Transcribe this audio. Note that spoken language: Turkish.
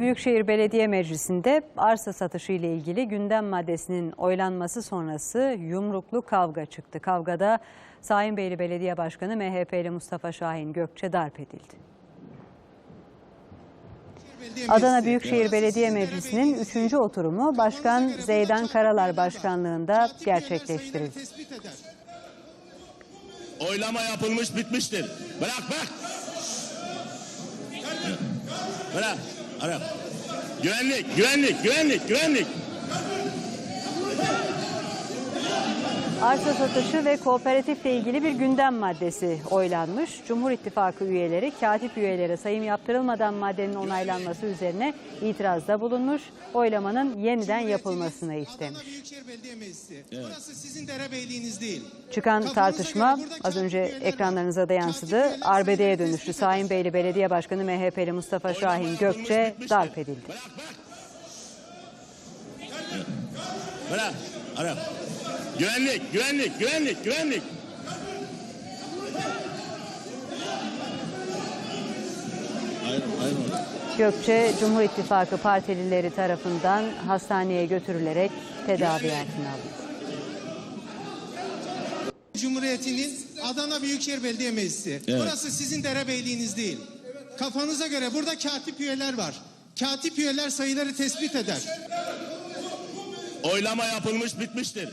Büyükşehir Belediye Meclisi'nde arsa satışı ile ilgili gündem maddesinin oylanması sonrası yumruklu kavga çıktı. Kavgada Sayınbeyli Belediye Başkanı MHP'li Mustafa Şahin Gökçe darp edildi. Adana Büyükşehir Belediye Meclisi'nin 3. oturumu Başkan Zeydan Karalar başkanlığında gerçekleştirildi. Oylama yapılmış bitmiştir. Bırak bak. Bırak. Bırak. Güvenlik, güvenlik, güvenlik, güvenlik. Arsa satışı ve kooperatifle ilgili bir gündem maddesi oylanmış. Cumhur İttifakı üyeleri katip üyelere sayım yaptırılmadan maddenin onaylanması üzerine itirazda bulunmuş. Oylamanın yeniden yapılmasını istemiş. Çıkan tartışma az önce ekranlarınıza da yansıdı. Arbedeye dönüştü. Sayın Beyli Belediye Başkanı MHP'li Mustafa Şahin Gökçe bitmiştir. darp edildi. Bırak. Bırak. Bırak. Güvenlik, güvenlik, güvenlik, güvenlik. Gökçe Cumhur İttifakı partilileri tarafından hastaneye götürülerek tedavi altına alındı. Cumhuriyeti'nin Adana Büyükşehir Belediye Meclisi. Burası sizin derebeyliğiniz değil. Kafanıza göre burada katip üyeler var. Katip üyeler sayıları tespit eder. Oylama yapılmış bitmiştir.